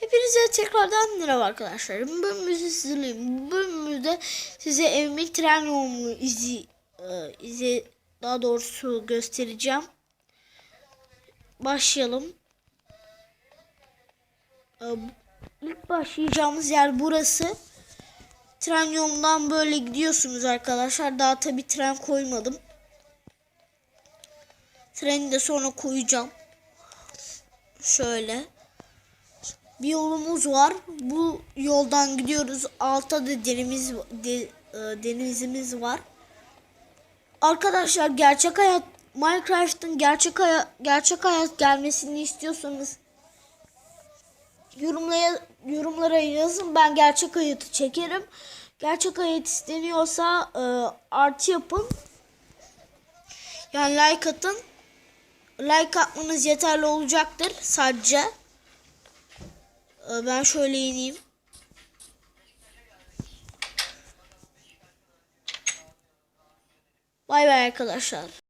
Hepinize tekrardan merhaba arkadaşlar. Bu bölümümüzü sizinleyim. Bu size evimin tren yolunu izi, e, izi daha doğrusu göstereceğim. Başlayalım. E, İlk başlayacağımız yer burası. Tren yolundan böyle gidiyorsunuz arkadaşlar. Daha tabi tren koymadım. Treni de sonra koyacağım. Şöyle bir yolumuz var. Bu yoldan gidiyoruz. Altta da deniz de, e, denizimiz var. Arkadaşlar gerçek hayat Minecraft'ın gerçek hayat gerçek hayat gelmesini istiyorsanız yorumlara yorumlara yazın. Ben gerçek hayatı çekerim. Gerçek hayat isteniyorsa e, artı yapın. Yani like atın. Like atmanız yeterli olacaktır sadece. Ee, Ben şöyle ineyim. Bay bay arkadaşlar.